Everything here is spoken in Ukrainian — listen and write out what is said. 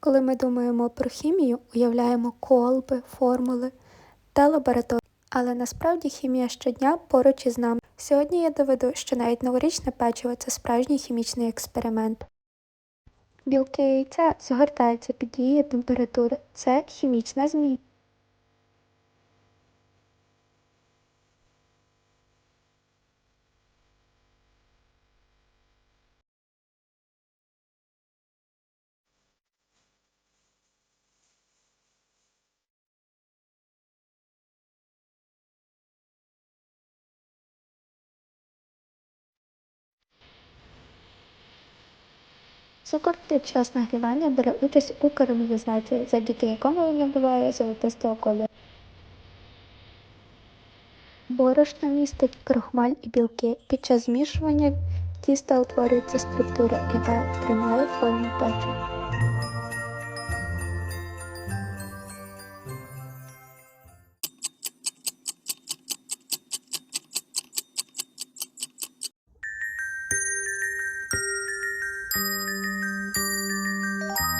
Коли ми думаємо про хімію, уявляємо колби, формули та лабораторії. Але насправді хімія щодня поруч із нами. Сьогодні я доведу, що навіть новорічне печиво це справжній хімічний експеримент. Білки яйця згортаються під дією температури. Це хімічна зміна. Під час нагрівання бере участь у карамелізації, завдяки якому він набуває золотистого кольору. Борошно містить крохмаль і білки. Під час змішування тіста утворюється структура, яка тримає форму печива.